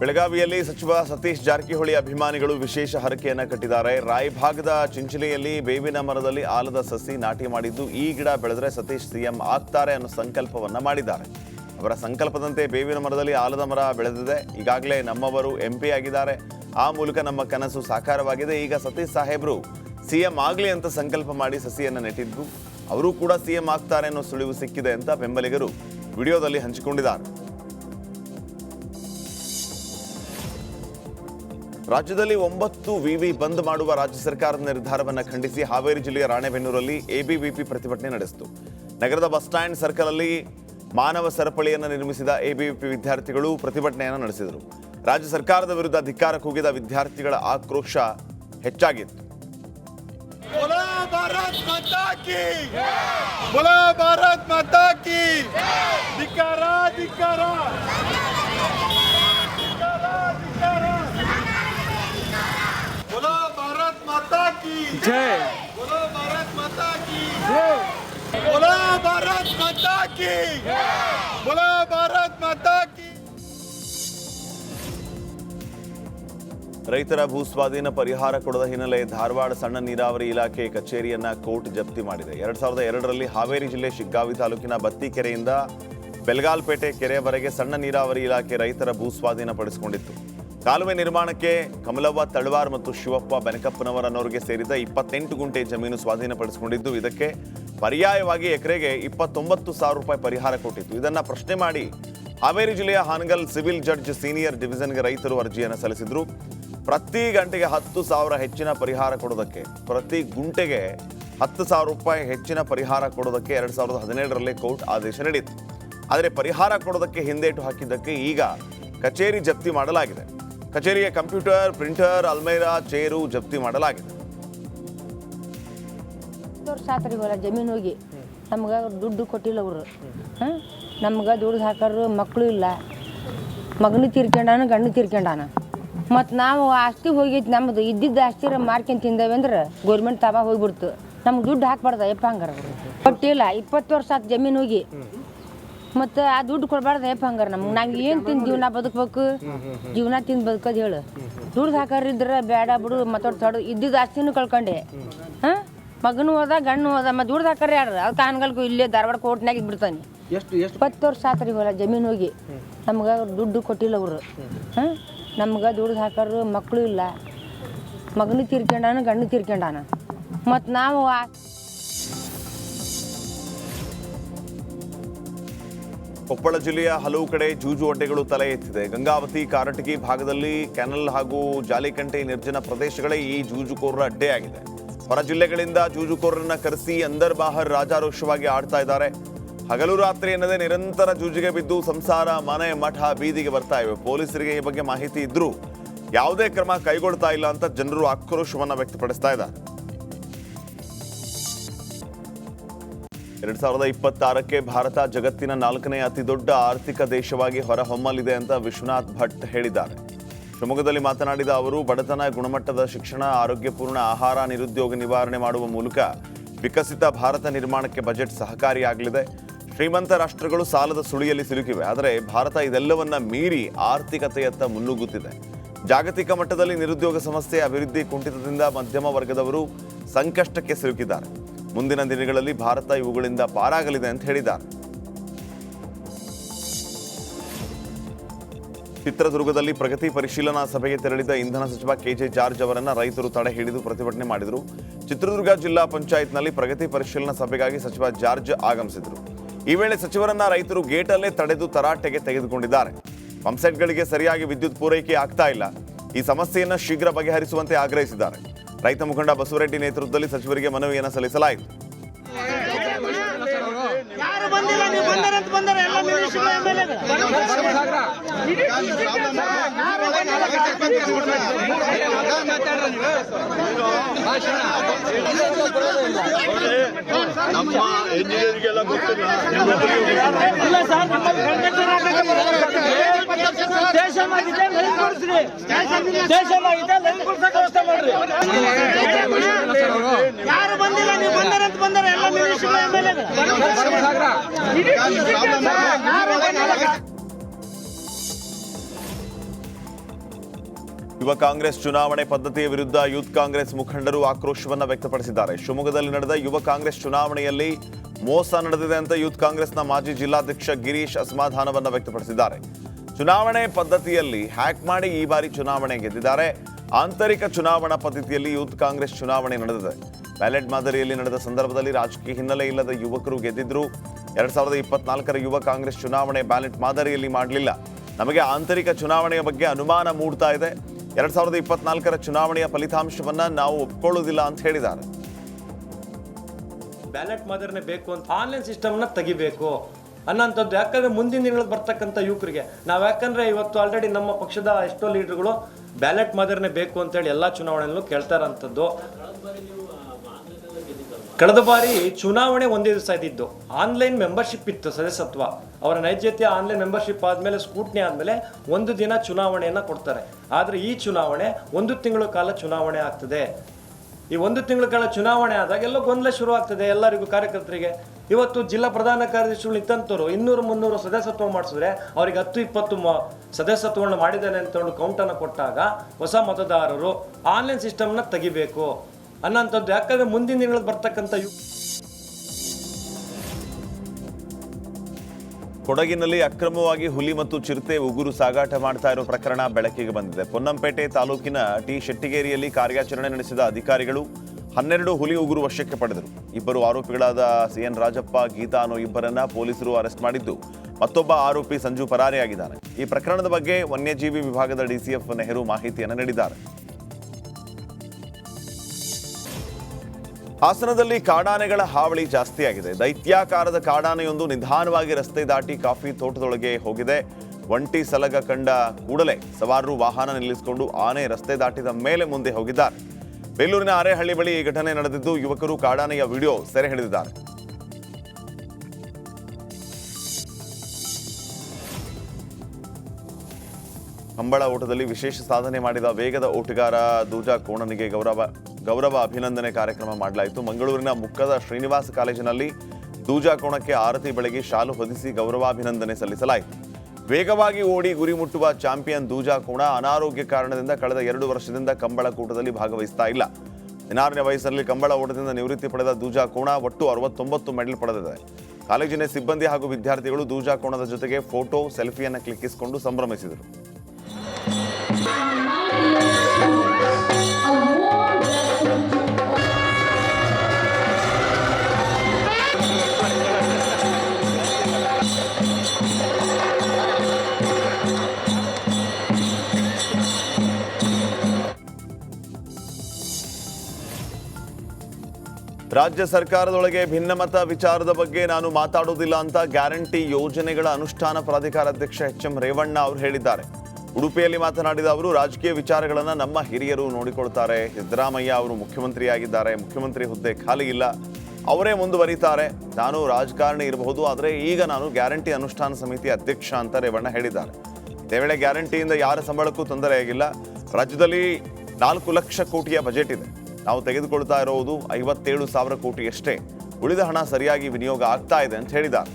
ಬೆಳಗಾವಿಯಲ್ಲಿ ಸಚಿವ ಸತೀಶ್ ಜಾರಕಿಹೊಳಿ ಅಭಿಮಾನಿಗಳು ವಿಶೇಷ ಹರಕೆಯನ್ನು ಕಟ್ಟಿದ್ದಾರೆ. ರಾಯಭಾಗದ ಚಿಂಚಲಿಯಲ್ಲಿ ಬೇವಿನ ಮರದಲ್ಲಿ ಆಲದ ಸಸಿ ನಾಟಿ ಮಾಡಿದ್ದು, ಈ ಗಿಡ ಬೆಳೆದರೆ ಸತೀಶ್ ಸಿಎಂ ಆಗ್ತಾರೆ ಅನ್ನೋ ಸಂಕಲ್ಪವನ್ನು ಮಾಡಿದ್ದಾರೆ. ಅವರ ಸಂಕಲ್ಪದಂತೆ ಬೇವಿನ ಮರದಲ್ಲಿ ಆಲದ ಮರ ಬೆಳೆದಿದೆ. ಈಗಾಗಲೇ ನಮ್ಮವರು ಎಂಪಿ ಆಗಿದ್ದಾರೆ. ಆ ಮೂಲಕ ನಮ್ಮ ಕನಸು ಸಾಕಾರವಾಗಿದೆ. ಈಗ ಸತೀಶ್ ಸಾಹೇಬ್ರು ಸಿಎಂ ಆಗಲಿ ಅಂತ ಸಂಕಲ್ಪ ಮಾಡಿ ಸಸಿಯನ್ನು ನೆಟ್ಟಿದ್ದು, ಅವರು ಕೂಡ ಸಿಎಂ ಆಗ್ತಾರೆ ಅನ್ನೋ ಸುಳಿವು ಸಿಕ್ಕಿದೆ ಅಂತ ಬೆಂಬಲಿಗರು ವಿಡಿಯೋದಲ್ಲಿ ಹಂಚಿಕೊಂಡಿದ್ದಾರೆ. ರಾಜ್ಯದಲ್ಲಿ ಒಂಬತ್ತು ವಿವಿ ಬಂದ್ ಮಾಡುವ ರಾಜ್ಯ ಸರ್ಕಾರದ ನಿರ್ಧಾರವನ್ನು ಖಂಡಿಸಿ ಹಾವೇರಿ ಜಿಲ್ಲೆಯ ರಾಣೆಬೆನ್ನೂರಲ್ಲಿ ಎಬಿವಿಪಿ ಪ್ರತಿಭಟನೆ ನಡೆಸಿತು. ನಗರದ ಬಸ್ ಸ್ಟ್ಯಾಂಡ್ ಸರ್ಕಲ್ ಅಲ್ಲಿ ಮಾನವ ಸರಪಳಿಯನ್ನು ನಿರ್ಮಿಸಿದ ಎಬಿವಿಪಿ ವಿದ್ಯಾರ್ಥಿಗಳು ಪ್ರತಿಭಟನೆಯನ್ನು ನಡೆಸಿದರು. ರಾಜ್ಯ ಸರ್ಕಾರದ ವಿರುದ್ಧ ಧಿಕ್ಕಾರ ಕೂಗಿದ ವಿದ್ಯಾರ್ಥಿಗಳ ಆಕ್ರೋಶ ಹೆಚ್ಚಾಗಿತ್ತು. बोला जय बोला भारत माता की बोला भारत माता की बोला भारत माता की ರೈತರ ಭೂಸ್ವಾಧೀನ ಪರಿಹಾರ ಕೊಡದ ಹಿನ್ನೆಲೆ ಧಾರವಾಡ ಸಣ್ಣ ನೀರಾವರಿ ಇಲಾಖೆ ಕಚೇರಿಯನ್ನ ಕೋರ್ಟ್ ಜಪ್ತಿ ಮಾಡಿದೆ ಎರಡ್ ಸಾವಿರದ ಎರಡರಲ್ಲಿ ಹಾವೇರಿ ಜಿಲ್ಲೆ ಶಿಗ್ಗಾವಿ ತಾಲೂಕಿನ ಬತ್ತಿಕೆರೆಯಿಂದ ಬೆಳಗಾಲ್ಪೇಟೆ ಕೆರೆಯವರೆಗೆ ಸಣ್ಣ ನೀರಾವರಿ ಇಲಾಖೆ ರೈತರ ಭೂಸ್ವಾಧೀನ ಪಡಿಸಿಕೊಂಡಿತ್ತು ಕಾಲುವೆ ನಿರ್ಮಾಣಕ್ಕೆ ಕಮಲವ್ವ, ತಳವಾರ್ ಮತ್ತು ಶಿವಪ್ಪ ಬೆನಕಪ್ಪನವರ ಅನ್ನೋರಿಗೆ ಸೇರಿದ ಇಪ್ಪತ್ತೆಂಟು ಗುಂಟೆ ಜಮೀನು ಸ್ವಾಧೀನಪಡಿಸಿಕೊಂಡಿದ್ದು, ಇದಕ್ಕೆ ಪರ್ಯಾಯವಾಗಿ ಎಕರೆಗೆ ಇಪ್ಪತ್ತೊಂಬತ್ತು ಸಾವಿರ ರೂಪಾಯಿ ಪರಿಹಾರ ಕೊಟ್ಟಿತ್ತು. ಇದನ್ನು ಪ್ರಶ್ನೆ ಮಾಡಿ ಹಾವೇರಿ ಜಿಲ್ಲೆಯ ಹಾನಗಲ್ ಸಿವಿಲ್ ಜಡ್ಜ್ ಸೀನಿಯರ್ ಡಿವಿಷನ್ಗೆ ರೈತರು ಅರ್ಜಿಯನ್ನು ಸಲ್ಲಿಸಿದ್ರು. ಪ್ರತಿ ಗಂಟೆಗೆ ಹತ್ತು ಸಾವಿರ ಹೆಚ್ಚಿನ ಪರಿಹಾರ ಕೊಡೋದಕ್ಕೆ, ಪ್ರತಿ ಗುಂಟೆಗೆ ಹತ್ತು ಸಾವಿರ ರೂಪಾಯಿ ಹೆಚ್ಚಿನ ಪರಿಹಾರ ಕೊಡೋದಕ್ಕೆ ಎರಡು ಸಾವಿರದ ಹದಿನೇಳರಲ್ಲೇ ಕೋರ್ಟ್ ಆದೇಶ ನೀಡಿತ್ತು. ಆದರೆ ಪರಿಹಾರ ಕೊಡೋದಕ್ಕೆ ಹಿಂದೇಟು ಹಾಕಿದ್ದಕ್ಕೆ ಈಗ ಕಚೇರಿ ಜಪ್ತಿ ಮಾಡಲಾಗಿದೆ. ಕಚೇರಿಯ ಕಂಪ್ಯೂಟರ್, ಪ್ರಿಂಟರ್, ಅಲ್ಮೈರಾ, ಚೇರು ಜಪ್ತಿ ಮಾಡಲಾಗಿದೆ. ವರ್ಷ ಜಮೀನು ಹೋಗಿ ನಮ್ಗೆ ದುಡ್ಡು ಕೊಟ್ಟಿಲ್ಲ ಅವರು. ಹಾಂ? ನಮ್ಗೆ ದುಡ್ಡು ಹಾಕೋರು ಮಕ್ಕಳು ಇಲ್ಲ. ಮಗನು ತೀರ್ಕೊಂಡಾನ, ಗಂಡು ತೀರ್ಕೊಂಡಾನ. ಮತ್ತು ನಾವು ಆಸ್ತಿ ಹೋಗೈತಿ ನಮ್ಮದು ಇದ್ದಿದ್ದ ಆಸ್ತಿ ಮಾರ್ಕೊಂಡು ತಿಂದೇವೆ ಅಂದ್ರೆ ಗೌರ್ಮೆಂಟ್ ತಬಾ ಹೋಗ್ಬಿಡ್ತು. ನಮ್ಗೆ ದುಡ್ಡು ಹಾಕ್ಬಾರ್ದ ಯಪ್ಪ ಹಂಗಾರ ಕೊಟ್ಟಿಲ್ಲ. ಇಪ್ಪತ್ತು ವರ್ಷ ಆತು ಜಮೀನು ಹೋಗಿ. ಮತ್ತು ಆ ದುಡ್ಡು ಕೊಡಬಾರ್ದು ಏಪ್ಪ ಹಂಗಾರ ನಮ್ಗೆ ನಾವು ಏನು ತಿಂದು ಜೀವನ ಬದುಕಬೇಕು? ಜೀವನ ತಿಂದು ಬದುಕೋದು ಹೇಳು. ದುಡ್ಡು ಹಾಕೋರಿದ್ರೆ ಬೇಡ ಬಿಡು ಮತ್ತೊಟ್ಟು ತಡ ಇದ್ದಿದ್ದು ಆಸ್ತಿನೂ ಕಳ್ಕೊಂಡೆ. ಹಾಂ? ಮಗನೂ ಹೋದ ಗಣ್ಣು ಹೋದ ಮತ್ತು ದುಡ್ದು ಹಾಕೋರು ಯಾರು? ಅದು ಕಾನ್ಗಲ್ಗೂ ಇಲ್ಲೇ ಧಾರವಾಡ ಕೋರ್ಟ್ನಾಗ ಬಿಡ್ತಾನೆ ಎಷ್ಟು ಎಷ್ಟು? ಇಪ್ಪತ್ತು ವರ್ಷ ಆತ್ರಿ ಹೋಲ ಜಮೀನು ಹೋಗಿ. ನಮ್ಗೆ ದುಡ್ಡು ಕೊಟ್ಟಿಲ್ಲ ಅವರು. ಹಾಂ? ನಮ್ಗೆ ದುಡ್ದು ಹಾಕೋರು ಮಕ್ಕಳು ಇಲ್ಲ. ಮಗನು ತೀರ್ಕೊಂಡಾನ ಗಂಡು ತೀರ್ಕೊಂಡಾನ. ಮತ್ತು ನಾವು ಕೊಪ್ಪಳ ಜಿಲ್ಲೆಯ ಹಲವು ಕಡೆ ಜೂಜು ಅಡ್ಡೆಗಳು ತಲೆ ಎತ್ತಿದೆ. ಗಂಗಾವತಿ, ಕಾರಟಗಿ ಭಾಗದಲ್ಲಿ ಕೆನಲ್ ಹಾಗೂ ಜಾಲಿಕಂಟೆ ನಿರ್ಜನ ಪ್ರದೇಶಗಳೇ ಈ ಜೂಜುಕೋರರ ಅಡ್ಡೆಯಾಗಿದೆ ಹೊರ ಜಿಲ್ಲೆಗಳಿಂದ ಜೂಜುಕೋರರನ್ನ ಕರೆಸಿ ಅಂದರ್ ಬಾಹರ್ ರಾಜಾರೋಷವಾಗಿ ಆಡ್ತಾ ಇದ್ದಾರೆ. ಹಗಲು ರಾತ್ರಿ ಎನ್ನದೆ ನಿರಂತರ ಜೂಜಿಗೆ ಬಿದ್ದು ಸಂಸಾರ ಮನೆ ಮಠ ಬೀದಿಗೆ ಬರ್ತಾ ಇವೆ. ಪೊಲೀಸರಿಗೆ ಈ ಬಗ್ಗೆ ಮಾಹಿತಿ ಇದ್ರೂ ಯಾವುದೇ ಕ್ರಮ ಕೈಗೊಳ್ತಾ ಇಲ್ಲ ಅಂತ ಜನರು ಆಕ್ರೋಶವನ್ನ ವ್ಯಕ್ತಪಡಿಸ್ತಾ ಇದ್ದಾರೆ. ಎರಡ್ ಸಾವಿರದ ಇಪ್ಪತ್ತಾರಕ್ಕೆ ಭಾರತ ಜಗತ್ತಿನ ನಾಲ್ಕನೇ ಅತಿ ದೊಡ್ಡ ಆರ್ಥಿಕ ದೇಶವಾಗಿ ಹೊರಹೊಮ್ಮಲಿದೆ ಅಂತ ವಿಶ್ವನಾಥ್ ಭಟ್ ಹೇಳಿದ್ದಾರೆ. ಶಿವಮೊಗ್ಗದಲ್ಲಿ ಮಾತನಾಡಿದ ಅವರು, ಬಡತನ, ಗುಣಮಟ್ಟದ ಶಿಕ್ಷಣ, ಆರೋಗ್ಯಪೂರ್ಣ ಆಹಾರ, ನಿರುದ್ಯೋಗ ನಿವಾರಣೆ ಮಾಡುವ ಮೂಲಕ ವಿಕಸಿತ ಭಾರತ ನಿರ್ಮಾಣಕ್ಕೆ ಬಜೆಟ್ ಸಹಕಾರಿಯಾಗಲಿದೆ. ಶ್ರೀಮಂತ ರಾಷ್ಟ್ರಗಳು ಸಾಲದ ಸುಳಿಯಲ್ಲಿ ಸಿಲುಕಿವೆ, ಆದರೆ ಭಾರತ ಇದೆಲ್ಲವನ್ನ ಮೀರಿ ಆರ್ಥಿಕತೆಯತ್ತ ಮುನ್ನುಗ್ಗುತ್ತಿದೆ. ಜಾಗತಿಕ ಮಟ್ಟದಲ್ಲಿ ನಿರುದ್ಯೋಗ ಸಮಸ್ಯೆ ಅಭಿವೃದ್ಧಿ ಕುಂಠಿತದಿಂದ ಮಧ್ಯಮ ವರ್ಗದವರು ಸಂಕಷ್ಟಕ್ಕೆ ಸಿಲುಕಿದ್ದಾರೆ. ಮುಂದಿನ ದಿನಗಳಲ್ಲಿ ಭಾರತ ಇವುಗಳಿಂದ ಪಾರಾಗಲಿದೆ ಅಂತ ಹೇಳಿದ್ದಾರೆ. ಚಿತ್ರದುರ್ಗದಲ್ಲಿ ಪ್ರಗತಿ ಪರಿಶೀಲನಾ ಸಭೆಗೆ ತೆರಳಿದ ಇಂಧನ ಸಚಿವ ಕೆಜೆ ಜಾರ್ಜ್ ಅವರನ್ನು ರೈತರು ತಡೆ ಹಿಡಿದು ಪ್ರತಿಭಟನೆ ಮಾಡಿದರು. ಚಿತ್ರದುರ್ಗ ಜಿಲ್ಲಾ ಪಂಚಾಯತ್ನಲ್ಲಿ ಪ್ರಗತಿ ಪರಿಶೀಲನಾ ಸಭೆಗಾಗಿ ಸಚಿವ ಜಾರ್ಜ್ ಆಗಮಿಸಿದರು. ಈ ವೇಳೆ ಸಚಿವರನ್ನ ರೈತರು ಗೇಟಲ್ಲೇ ತಡೆದು ತರಾಟೆಗೆ ತೆಗೆದುಕೊಂಡಿದ್ದಾರೆ. ಪಂಪ್ಸೆಟ್ಗಳಿಗೆ ಸರಿಯಾಗಿ ವಿದ್ಯುತ್ ಪೂರೈಕೆ ಆಗ್ತಾ ಇಲ್ಲ. ಈ ಸಮಸ್ಯೆಯನ್ನು ಶೀಘ್ರ ಬಗೆಹರಿಸುವಂತೆ ಆಗ್ರಹಿಸಿದ್ದಾರೆ. ರೈತ ಮುಖಂಡ ಬಸವರೆಡ್ಡಿ ನೇತೃತ್ವದಲ್ಲಿ ಸಚಿವರಿಗೆ ಮನವಿಯನ್ನು ಸಲ್ಲಿಸಲಾಯಿತು. ನಮ್ಮ ಇಂಜಿನಿಯರಿಗೆಲ್ಲ ಗೊತ್ತಿಲ್ಲ. ಬರೋದು. ದೇಶಮಾಗಿದೆ ಲೈನ್ ಕೊಡಿಸ್ರಿ ದೇಶಮಾಗಿದೆ ಲೈನ್ ಕೊಡ್ಸಕ್ಕೆ ವ್ಯವಸ್ಥೆ ಮಾಡ್ರಿ. ಯಾರು ಬಂದಿಲ್ಲ ನೀವು ಬಂದರಂತ ಬಂದಾರೆ. ಎಲ್ಲ ಎಂ ಎಲ್ ಯುವ ಕಾಂಗ್ರೆಸ್ ಚುನಾವಣೆ ಪದ್ಧತಿಯ ವಿರುದ್ಧ ಯೂತ್ ಕಾಂಗ್ರೆಸ್ ಮುಖಂಡರು ಆಕ್ರೋಶವನ್ನ ವ್ಯಕ್ತಪಡಿಸಿದ್ದಾರೆ. ಶಿವಮೊಗ್ಗದಲ್ಲಿ ನಡೆದ ಯುವ ಕಾಂಗ್ರೆಸ್ ಚುನಾವಣೆಯಲ್ಲಿ ಮೋಸ ನಡೆದಿದೆ ಅಂತ ಯೂತ್ ಕಾಂಗ್ರೆಸ್ನ ಮಾಜಿ ಜಿಲ್ಲಾಧ್ಯಕ್ಷ ಗಿರೀಶ್ ಅಸಮಾಧಾನವನ್ನು ವ್ಯಕ್ತಪಡಿಸಿದ್ದಾರೆ. ಚುನಾವಣೆ ಪದ್ಧತಿಯಲ್ಲಿ ಹ್ಯಾಕ್ ಮಾಡಿ ಈ ಬಾರಿ ಚುನಾವಣೆ ಗೆದ್ದಿದ್ದಾರೆ. ಆಂತರಿಕ ಚುನಾವಣಾ ಪದ್ಧತಿಯಲ್ಲಿ ಯೂತ್ ಕಾಂಗ್ರೆಸ್ ಚುನಾವಣೆ ನಡೆದಿದೆ. ಬ್ಯಾಲೆಟ್ ಮಾದರಿಯಲ್ಲಿ ನಡೆದ ಸಂದರ್ಭದಲ್ಲಿ ರಾಜಕೀಯ ಹಿನ್ನೆಲೆ ಇಲ್ಲದ ಯುವಕರು ಗೆದ್ದಿದ್ರು. ಎರಡ್ ಸಾವಿರದ ಇಪ್ಪತ್ನಾಲ್ಕರ ಯುವ ಕಾಂಗ್ರೆಸ್ ಚುನಾವಣೆ ಬ್ಯಾಲೆಟ್ ಮಾದರಿಯಲ್ಲಿ ಮಾಡಲಿಲ್ಲ. ನಮಗೆ ಆಂತರಿಕ ಚುನಾವಣೆಯ ಬಗ್ಗೆ ಅನುಮಾನ ಮೂಡ್ತಾ ಇದೆ. ಎರಡ್ ಸಾವಿರದ ಇಪ್ಪತ್ನಾಲ್ಕರ ಚುನಾವಣೆಯ ಫಲಿತಾಂಶವನ್ನ ನಾವು ಒಪ್ಕೊಳ್ಳೋದಿಲ್ಲ ಅಂತ ಹೇಳಿದ್ದಾರೆ. ಬ್ಯಾಲೆಟ್ ಮಾದರಿನೇ ಬೇಕು ಅಂತ ಆನ್ಲೈನ್ ಸಿಸ್ಟಮ್ನ ತೆಗಿಬೇಕು. ಅನ್ನೋಂಥದ್ದು ಯಾಕಂದ್ರೆ ಮುಂದಿನ ದಿನಗಳಲ್ಲಿ ಬರ್ತಕ್ಕಂಥ ಯುವಕರಿಗೆ. ನಾವು ಯಾಕಂದ್ರೆ ಇವತ್ತು ಆಲ್ರೆಡಿ ನಮ್ಮ ಪಕ್ಷದ ಎಷ್ಟೋ ಲೀಡರ್ಗಳು ಬ್ಯಾಲೆಟ್ ಮಾದರಿನೇ ಬೇಕು ಅಂತೇಳಿ ಎಲ್ಲ ಚುನಾವಣೆಯಲ್ಲೂ ಕೇಳ್ತಾ ಇರೋಂಥದ್ದು. ಕಳೆದ ಬಾರಿ ಚುನಾವಣೆ ಒಂದೇ ದಿವಸ ಇದ್ದಿದ್ದು. ಆನ್ಲೈನ್ ಮೆಂಬರ್ಶಿಪ್ ಇತ್ತು ಸದಸ್ಯತ್ವ. ಅವರ ನೈಜತೆ ಆನ್ಲೈನ್ ಮೆಂಬರ್ಶಿಪ್ ಆದಮೇಲೆ, ಸ್ಕೂಟ್ನಿ ಆದಮೇಲೆ ಒಂದು ದಿನ ಚುನಾವಣೆಯನ್ನು ಕೊಡ್ತಾರೆ. ಆದರೆ ಈ ಚುನಾವಣೆ ಒಂದು ತಿಂಗಳ ಕಾಲ ಚುನಾವಣೆ ಆಗ್ತದೆ. ಈ ಒಂದು ತಿಂಗಳ ಕಾಲ ಚುನಾವಣೆ ಆದಾಗ ಎಲ್ಲ ಗೊಂದಲ ಶುರು ಆಗ್ತದೆ ಎಲ್ಲರಿಗೂ, ಕಾರ್ಯಕರ್ತರಿಗೆ. ಇವತ್ತು ಜಿಲ್ಲಾ ಪ್ರಧಾನ ಕಾರ್ಯದರ್ಶಿಗಳು ಇದ್ದಂಥವ್ರು ಇನ್ನೂರು ಮುನ್ನೂರು ಸದಸ್ಯತ್ವ ಮಾಡಿಸಿದ್ರೆ ಅವ್ರಿಗೆ ಹತ್ತು, ಇಪ್ಪತ್ತು ಮ ಸದಸ್ಯತ್ವವನ್ನು ಮಾಡಿದ್ದಾನೆ ಅಂತ ಕೌಂಟನ್ನು ಕೊಟ್ಟಾಗ ಹೊಸ ಮತದಾರರು ಆನ್ಲೈನ್ ಸಿಸ್ಟಮ್ನ ತೆಗಿಬೇಕು. ಅನ್ನೋಂಥದ್ದು. ಯಾಕಂದ್ರೆ ಮುಂದಿನ ದಿನಗಳಲ್ಲಿ ಬರ್ತಕ್ಕಂಥ ಯು ಕೊಡಗಿನಲ್ಲಿ ಅಕ್ರಮವಾಗಿ ಹುಲಿ ಮತ್ತು ಚಿರತೆ ಉಗುರು ಸಾಗಾಟ ಮಾಡ್ತಾ ಇರೋ ಪ್ರಕರಣ ಬೆಳಕಿಗೆ ಬಂದಿದೆ. ಪೊನ್ನಂಪೇಟೆ ತಾಲೂಕಿನ ಟಿ ಶೆಟ್ಟಿಗೇರಿಯಲ್ಲಿ ಕಾರ್ಯಾಚರಣೆ ನಡೆಸಿದ ಅಧಿಕಾರಿಗಳು ಹನ್ನೆರಡು ಹುಲಿ ಉಗುರು ವಶಕ್ಕೆ ಪಡೆದರು. ಇಬ್ಬರು ಆರೋಪಿಗಳಾದ ಸಿಎನ್ ರಾಜಪ್ಪ, ಗೀತಾ ಅನ್ನೋ ಇಬ್ಬರನ್ನ ಪೊಲೀಸರು ಅರೆಸ್ಟ್ ಮಾಡಿದ್ದು, ಮತ್ತೊಬ್ಬ ಆರೋಪಿ ಸಂಜು ಪರಾರಿಯಾಗಿದ್ದಾನೆ. ಈ ಪ್ರಕರಣದ ಬಗ್ಗೆ ವನ್ಯಜೀವಿ ವಿಭಾಗದ ಡಿಸಿಎಫ್ ನೆಹರು ಮಾಹಿತಿಯನ್ನು ನೀಡಿದ್ದಾರೆ. ಹಾಸನದಲ್ಲಿ ಕಾಡಾನೆಗಳ ಹಾವಳಿ ಜಾಸ್ತಿಯಾಗಿದೆ. ದೈತ್ಯಾಕಾರದ ಕಾಡಾನೆಯೊಂದು ನಿಧಾನವಾಗಿ ರಸ್ತೆ ದಾಟಿ ಕಾಫಿ ತೋಟದೊಳಗೆ ಹೋಗಿದೆ. ಒಂಟಿ ಸಲಗ ಕಂಡ ಕೂಡಲೇ ಸವಾರರು ವಾಹನ ನಿಲ್ಲಿಸಿಕೊಂಡು ಆನೆ ರಸ್ತೆ ದಾಟಿದ ಮೇಲೆ ಮುಂದೆ ಹೋಗಿದ್ದಾರೆ. ಬೇಲೂರಿನ ಅರೆಹಳ್ಳಿ ಬಳಿ ಈ ಘಟನೆ ನಡೆದಿದ್ದು ಯುವಕರು ಕಾಡಾನೆಯ ವಿಡಿಯೋ ಸೆರೆ ಹಿಡಿದಿದ್ದಾರೆ. ಕಂಬಳ ಓಟದಲ್ಲಿ ವಿಶೇಷ ಸಾಧನೆ ಮಾಡಿದ ವೇಗದ ಓಟಗಾರ ದೂಜಾ ಕೋಣನಿಗೆ ಗೌರವ. ಗೌರವ ಅಭಿನಂದನೆ ಕಾರ್ಯಕ್ರಮ ಮಾಡಲಾಯಿತು. ಮಂಗಳೂರಿನ ಮುಕ್ಕದ ಶ್ರೀನಿವಾಸ ಕಾಲೇಜಿನಲ್ಲಿ ದೂಜಾ ಕೋಣಕ್ಕೆ ಆರತಿ ಬೆಳಗ್ಗೆ ಶಾಲು ಹೊದಿಸಿ ಗೌರವಾಭಿನಂದನೆ ಸಲ್ಲಿಸಲಾಯಿತು. ವೇಗವಾಗಿ ಓಡಿ ಗುರಿ ಮುಟ್ಟುವ ಚಾಂಪಿಯನ್ ದೂಜಾ ಕೋಣ ಅನಾರೋಗ್ಯ ಕಾರಣದಿಂದ ಕಳೆದ ಎರಡು ವರ್ಷದಿಂದ ಕಂಬಳ ಕೂಟದಲ್ಲಿ ಭಾಗವಹಿಸ್ತಾ ಇಲ್ಲ. ಹದಿನಾರನೇ ವಯಸ್ಸಲ್ಲಿ ಕಂಬಳ ಓಟದಿಂದ ನಿವೃತ್ತಿ ಪಡೆದ ದೂಜಾ ಕೋಣ ಒಟ್ಟು ಅರವತ್ತೊಂಬತ್ತು ಮೆಡಲ್ ಪಡೆದಿದೆ. ಕಾಲೇಜಿನ ಸಿಬ್ಬಂದಿ ಹಾಗೂ ವಿದ್ಯಾರ್ಥಿಗಳು ದೂಜಾ ಕೋಣದ ಜೊತೆಗೆ ಫೋಟೋ, ಸೆಲ್ಫಿಯನ್ನು ಕ್ಲಿಕ್ಕಿಸಿಕೊಂಡು ಸಂಭ್ರಮಿಸಿದರು. ರಾಜ್ಯ ಸರ್ಕಾರದೊಳಗೆ ಭಿನ್ನಮತ ವಿಚಾರದ ಬಗ್ಗೆ ನಾನು ಮಾತಾಡೋದಿಲ್ಲ ಅಂತ ಗ್ಯಾರಂಟಿ ಯೋಜನೆಗಳ ಅನುಷ್ಠಾನ ಪ್ರಾಧಿಕಾರ ಅಧ್ಯಕ್ಷ ಎಚ್ ಎಂ ರೇವಣ್ಣ ಅವರು ಹೇಳಿದ್ದಾರೆ. ಉಡುಪಿಯಲ್ಲಿ ಮಾತನಾಡಿದ ಅವರು, ರಾಜಕೀಯ ವಿಚಾರಗಳನ್ನು ನಮ್ಮ ಹಿರಿಯರು ನೋಡಿಕೊಳ್ತಾರೆ. ಸಿದ್ದರಾಮಯ್ಯ ಅವರು ಮುಖ್ಯಮಂತ್ರಿಯಾಗಿದ್ದಾರೆ. ಮುಖ್ಯಮಂತ್ರಿ ಹುದ್ದೆ ಖಾಲಿ ಇಲ್ಲ. ಅವರೇ ಮುಂದುವರಿತಾರೆ. ನಾನು ರಾಜಕಾರಣಿ ಇರಬಹುದು, ಆದರೆ ಈಗ ನಾನು ಗ್ಯಾರಂಟಿ ಅನುಷ್ಠಾನ ಸಮಿತಿ ಅಧ್ಯಕ್ಷ ಅಂತ ರೇವಣ್ಣ ಹೇಳಿದ್ದಾರೆ. ಇದೇ ವೇಳೆ ಗ್ಯಾರಂಟಿಯಿಂದ ಯಾರ ಸಂಬಳಕ್ಕೂ ತೊಂದರೆಯಾಗಿಲ್ಲ ರಾಜ್ಯದಲ್ಲಿ ನಾಲ್ಕು ಲಕ್ಷ ಕೋಟಿಯ ಬಜೆಟ್ ಇದೆ. ನಾವು ತೆಗೆದುಕೊಳ್ತಾ ಇರೋದು ಐವತ್ತೇಳು ಸಾವಿರ ಕೋಟಿಯಷ್ಟೇ ಉಳಿದ ಹಣ ಸರಿಯಾಗಿ ವಿನಿಯೋಗ ಆಗ್ತಾ ಇದೆ ಅಂತ ಹೇಳಿದ್ದಾರೆ.